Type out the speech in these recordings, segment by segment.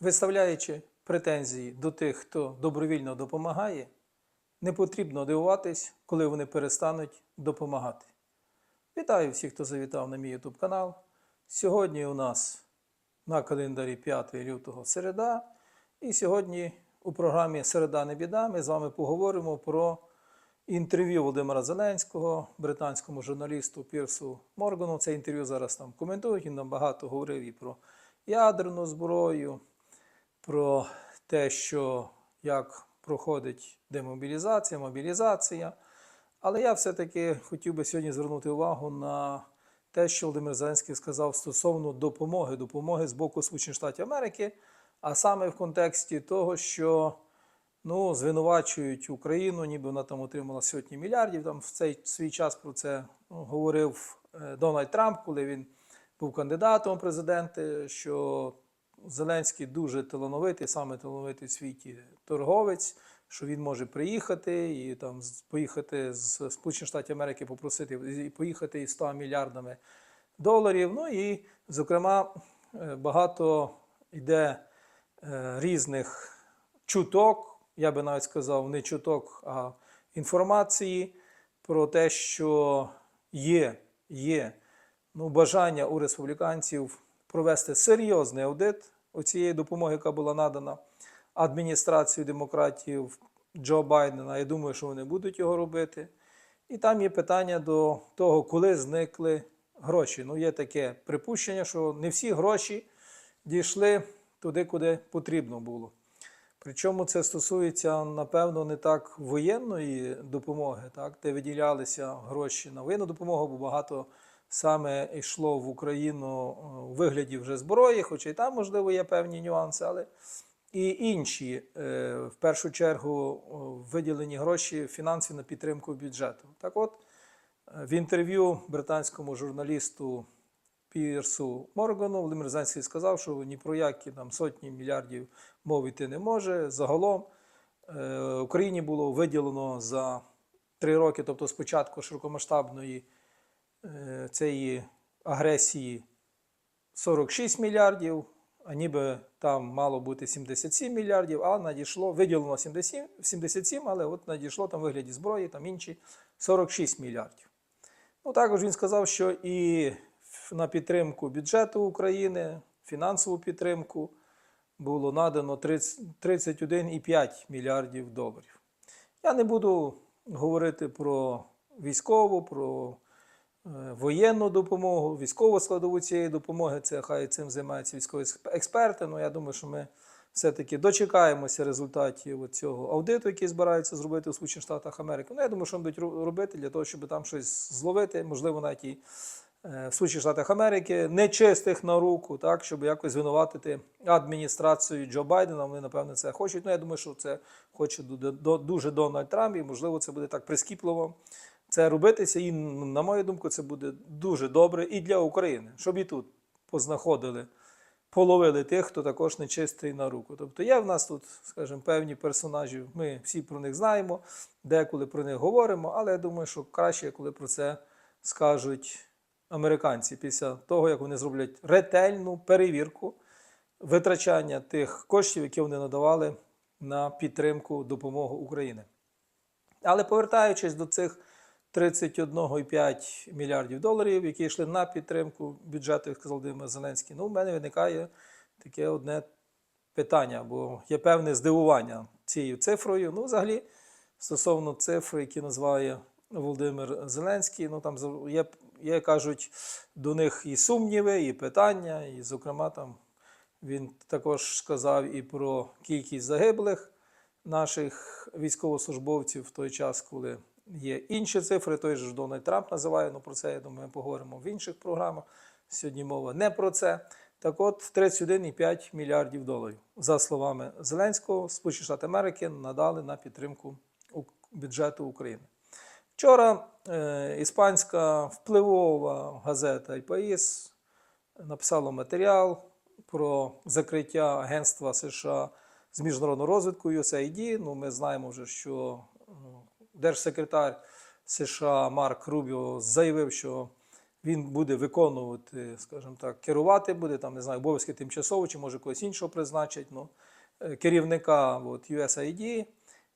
Виставляючи претензії до тих, хто добровільно допомагає, не потрібно дивуватись, коли вони перестануть допомагати. Вітаю всіх, хто завітав на мій YouTube канал. Сьогодні у нас на календарі 5 лютого середа. І сьогодні у програмі Середа не біда ми з вами поговоримо про інтерв'ю Володимира Зеленського, британському журналісту Пірсу Моргану. Це інтерв'ю зараз там коментують. Він нам багато говорив і про ядерну зброю, про те, що як проходить демобілізація, мобілізація. Але я все-таки хотів би сьогодні звернути увагу на те, що Володимир Зеленський сказав стосовно допомоги, допомоги з боку Сполучених Штатів Америки, а саме в контексті того, що ну, звинувачують Україну, ніби вона там отримала сотні мільярдів. Там в цей свій час про це ну, говорив е, Дональд Трамп, коли він був кандидатом президенти, що Зеленський дуже талановитий, саме талановитий в світі торговець, що він може приїхати і там поїхати з Сполучених Штатів Америки, попросити і поїхати із 100 мільярдами доларів. Ну і, зокрема, е, багато йде е, різних чуток, я би навіть сказав, не чуток, а інформації про те, що є, є ну, бажання у республіканців провести серйозний аудит оцієї допомоги, яка була надана адміністрацією демократів Джо Байдена. Я думаю, що вони будуть його робити. І там є питання до того, коли зникли гроші. Ну, є таке припущення, що не всі гроші дійшли туди, куди потрібно було. Причому це стосується, напевно, не так воєнної допомоги, так, де виділялися гроші на воєнну допомогу, бо багато саме йшло в Україну е, у вигляді вже зброї, хоча і там, можливо, є певні нюанси, але і інші, е, в першу чергу, виділені гроші фінансів на підтримку бюджету. Так от, е, в інтерв'ю британському журналісту Пірсу Моргану Володимир Зеленський сказав, що ні про які там сотні мільярдів мов йти не може. Загалом е, Україні було виділено за три роки, тобто з початку широкомасштабної е, цієї агресії 46 мільярдів, а ніби там мало бути 77 мільярдів, а надійшло, виділено 77, 77, але от надійшло там вигляді зброї, там інші 46 мільярдів. Ну, також він сказав, що і на підтримку бюджету України, фінансову підтримку було надано 31,5 мільярдів доларів. Я не буду говорити про військову, про е, воєнну допомогу, військову складову цієї допомоги. Це хай цим займаються військові експерти. Ну, я думаю, що ми все-таки дочекаємося результатів цього аудиту, який збираються зробити у Сполучених Штатах Америки. Ну, я думаю, що вони будуть робити для того, щоб там щось зловити, можливо, навіть і е, в Сполучених Штатах Америки, нечистих на руку, так, щоб якось звинуватити адміністрацію Джо Байдена. Вони, напевно, це хочуть. Ну, я думаю, що це хоче дуже Дональд Трамп, і, можливо, це буде так прискіпливо це робитися. І, на мою думку, це буде дуже добре і для України, щоб і тут познаходили, половили тих, хто також нечистий на руку. Тобто є в нас тут, скажімо, певні персонажі, ми всі про них знаємо, деколи про них говоримо, але я думаю, що краще, коли про це скажуть американці після того, як вони зроблять ретельну перевірку витрачання тих коштів, які вони надавали на підтримку допомогу України. Але повертаючись до цих 31,5 мільярдів доларів, які йшли на підтримку бюджету, як сказав Володимир Зеленський, ну, в мене виникає таке одне питання, бо є певне здивування цією цифрою. Ну, взагалі, стосовно цифри, які називає Володимир Зеленський, ну там є, є кажуть, до них і сумніви, і питання, і, зокрема, там він також сказав і про кількість загиблих наших військовослужбовців в той час, коли є інші цифри. Той же Дональд Трамп називає. Ну про це я думаю, ми поговоримо в інших програмах. Сьогодні мова не про це. Так от 31,5 мільярдів доларів, за словами Зеленського, Сполучені Штати Америки надали на підтримку бюджету України. Вчора е, іспанська впливова газета «El написала матеріал про закриття Агентства США з міжнародного розвитку USAID. Ну, ми знаємо вже, що держсекретар США Марк Рубіо заявив, що він буде виконувати, скажімо так, керувати буде там, не знаю, обов'язки тимчасово, чи може когось іншого призначить. Ну, е, керівника от, USAID.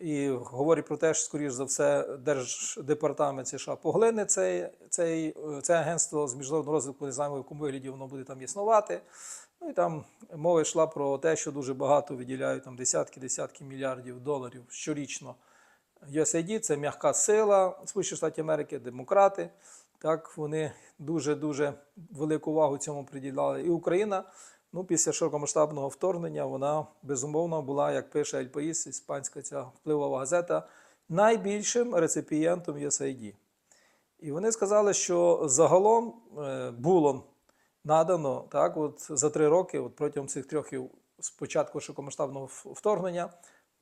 І говорить про те, що, скоріш за все, Держдепартамент США поглине цей, цей, е, це агентство з міжнародного розвитку, не знаємо, в якому вигляді воно буде там існувати. Ну і там мова йшла про те, що дуже багато виділяють там десятки-десятки мільярдів доларів щорічно. USAID – це м'яка сила Сполучених Штатів Америки, демократи. Так, вони дуже-дуже велику увагу цьому приділяли. І Україна, ну, після широкомасштабного вторгнення, вона безумовно була, як пише Ель Паїс, іспанська ця впливова газета, найбільшим реципієнтом USAID. І вони сказали, що загалом е, було надано так, от за три роки, от протягом цих трьох років з початку широкомасштабного вторгнення,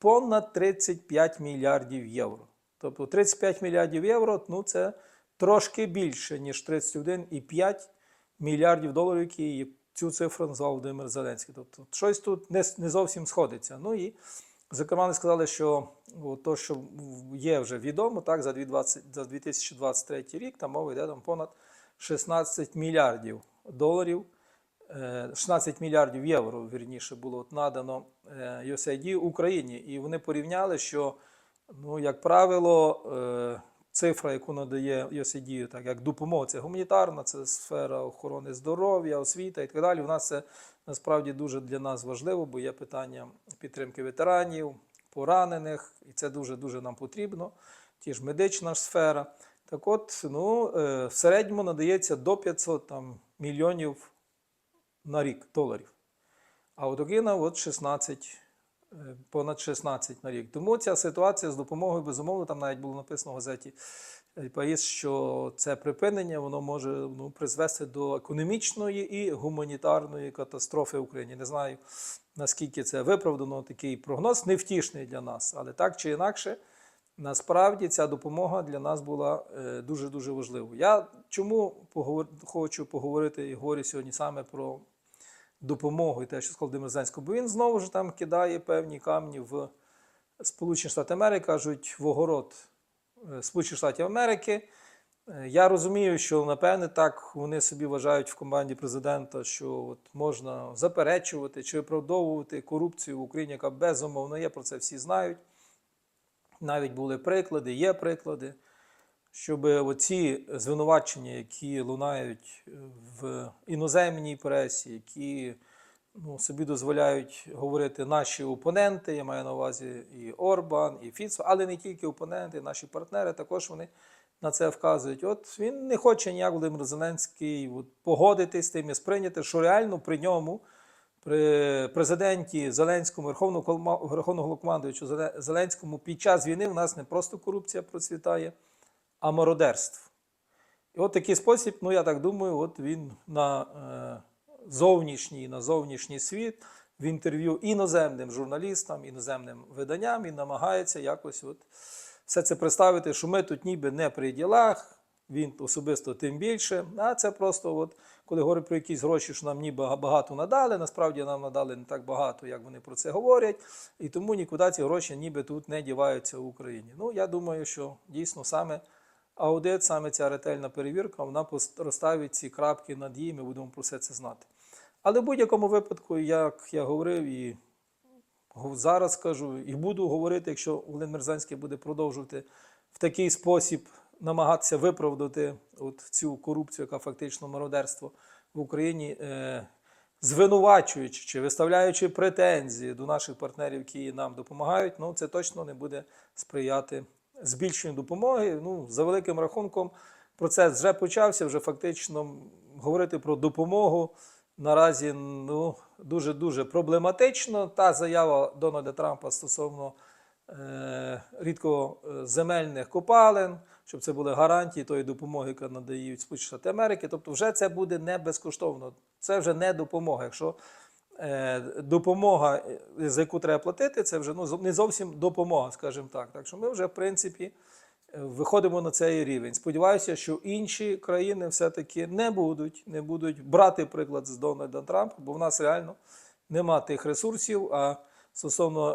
понад 35 мільярдів євро. Тобто 35 мільярдів євро ну це трошки більше, ніж 31,5 мільярдів доларів, які цю цифру назвав Володимир Зеленський. Тобто щось тут не, не зовсім сходиться. Ну і зокрема, вони сказали, що то, що є вже відомо, так, за 2020 за 2023 рік, там мова йде там понад 16 мільярдів доларів. Е, 16 мільярдів євро, вірніше, було от надано е, USAID Україні. І вони порівняли, що, ну, як правило, е, цифра, яку надає USAID, так як допомога, це гуманітарна, це сфера охорони здоров'я, освіта і так далі. У нас це насправді дуже для нас важливо, бо є питання підтримки ветеранів, поранених, і це дуже-дуже нам потрібно. Ті ж медична сфера. Так от, ну, е, в середньому надається до 500 там, мільйонів на рік доларів. А от Україна от 16, е, понад 16 на рік. Тому ця ситуація з допомогою, безумовно, там навіть було написано в газеті «Ель Паїс», що це припинення воно може ну, призвести до економічної і гуманітарної катастрофи в Україні. Не знаю, наскільки це виправдано, такий прогноз невтішний для нас, але так чи інакше. Насправді ця допомога для нас була е, дуже-дуже важливою. Я чому поговор... хочу поговорити і говорю сьогодні саме про допомогу і те, що сказав Володимир Зеленський, бо він знову ж там кидає певні камні в Сполучені Штати Америки, кажуть, в огород е, Сполучених Штатів Америки. Е, Я розумію, що напевне так вони собі вважають в команді президента, що от можна заперечувати чи виправдовувати корупцію в Україні, яка безумовно є, про це всі знають. Навіть були приклади, є приклади, щоб оці звинувачення, які лунають в іноземній пресі, які ну, собі дозволяють говорити наші опоненти, я маю на увазі і Орбан, і Фіцо, але не тільки опоненти, наші партнери, також вони на це вказують. От він не хоче ніяк Володимир Зеленський от, погодитись з тим і сприйняти, що реально при ньому при президенті Зеленському, Верховного Головнокомандуючу Зеленському під час війни в нас не просто корупція процвітає, а мародерство. І от такий спосіб, ну я так думаю, от він на е, зовнішній, на зовнішній світ в інтерв'ю іноземним журналістам, іноземним виданням і намагається якось от все це представити, що ми тут ніби не при ділах, він особисто тим більше. А це просто, от, коли говорять про якісь гроші, що нам ніби багато надали, насправді нам надали не так багато, як вони про це говорять. І тому нікуди ці гроші ніби тут не діваються в Україні. Ну, я думаю, що дійсно саме аудит, саме ця ретельна перевірка, вона розставить ці крапки над «і», ми будемо про все це знати. Але в будь-якому випадку, як я говорив і зараз скажу і буду говорити, якщо Володимир Зеленський буде продовжувати в такий спосіб намагатися виправдати от цю корупцію, яка фактично мародерство в Україні, е, звинувачуючи чи виставляючи претензії до наших партнерів, які нам допомагають, ну це точно не буде сприяти збільшенню допомоги. Ну, за великим рахунком, процес вже почався, вже фактично говорити про допомогу наразі ну, дуже-дуже проблематично. Та заява Дональда Трампа стосовно е, рідкоземельних копалин, щоб це були гарантії тої допомоги, яка надають Сполучені Штати Америки. Тобто, вже це буде не безкоштовно. Це вже не допомога. Якщо е, допомога, е, за яку треба платити, це вже ну, не зовсім допомога, скажімо так. Так що ми вже, в принципі, е, виходимо на цей рівень. Сподіваюся, що інші країни все-таки не будуть, не будуть брати приклад з Дональда Трампа, бо в нас реально нема тих ресурсів. А стосовно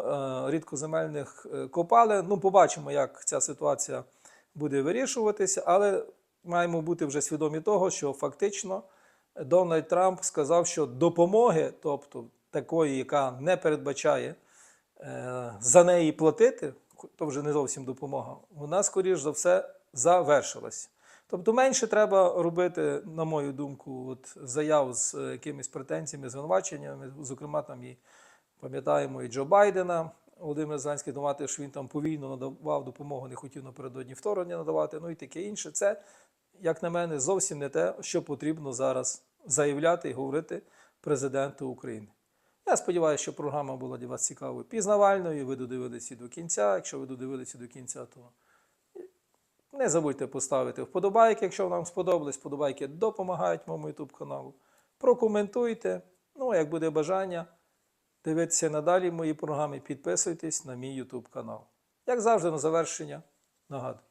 е, рідкоземельних е, копалин, ну побачимо, як ця ситуація буде вирішуватися. Але маємо бути вже свідомі того, що фактично Дональд Трамп сказав, що допомоги, тобто такої, яка не передбачає е, за неї платити, то вже не зовсім допомога, вона, скоріш за все, завершилась. Тобто менше треба робити, на мою думку, от заяв з е, якимись претензіями, звинуваченнями, зокрема там і пам'ятаємо і Джо Байдена. Володимир Зеленський думати, що він там повільно надавав допомогу, не хотів напередодні вторгнення надавати, ну і таке інше. Це, як на мене, зовсім не те, що потрібно зараз заявляти і говорити президенту України. Я сподіваюся, що програма була для вас цікавою, пізнавальною. Ви додивилися до кінця. Якщо ви додивилися до кінця, то не забудьте поставити вподобайки, якщо вам сподобалось. Вподобайки допомагають моєму YouTube каналу. Прокоментуйте. Ну, а як буде бажання, дивитися надалі мої програми, підписуйтесь на мій YouTube канал. Як завжди, на завершення нагадую.